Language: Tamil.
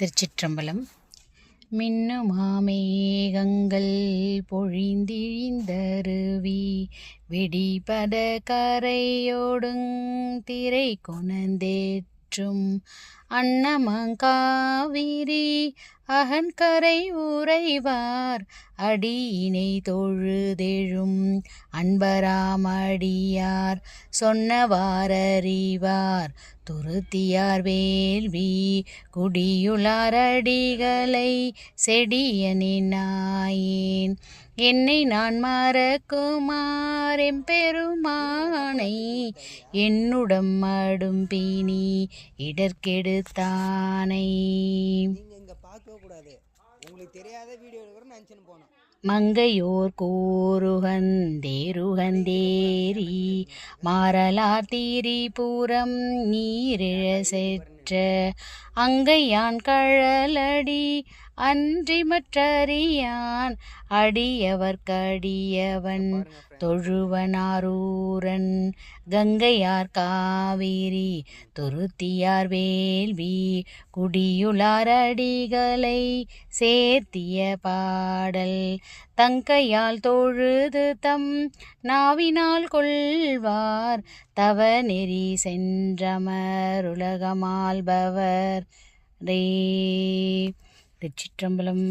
திருச்சிற்றம்பலம். மின்னுமாமேகங்கள் பொழிந்திழிந்தருவி வெடிபத கரையோடுங் திரை கொணந்தேற்றும் அன்னமங்காவிரி அகன்கரை உறைவார். அடியினை தொழுதெழும் அன்பராமடியார். சொன்னவாரறிவார் துருத்தியார் வேள்வி குடியுளாரடிகளை செடியனினாயேன் என்னை நான் மறக்குமாறெம் பெருமானை என்னுடம் மடும் பிணி இடர்கெடுத்தானை போனோம் மங்கையோர் கூறுகந்தேருகந்தேரி மாறலார் தீரிபுரம் நீரிழ செற்ற அங்கையான் கழலடி அன்றி மற்றறியான் அடியவர் கடியவன் தொழுவனாரூரன் கங்கையார் காவிரி துருத்தியார் வேள்வி. குடியுளார் அடிகளை சேர்த்திய பாடல். தங்கையால் தொழுது தம் நாவினால் கொள்வார். தவ நெறி சென்றமர் உலகமாள்பவர் ரே திருச்சிற்றம்பலம்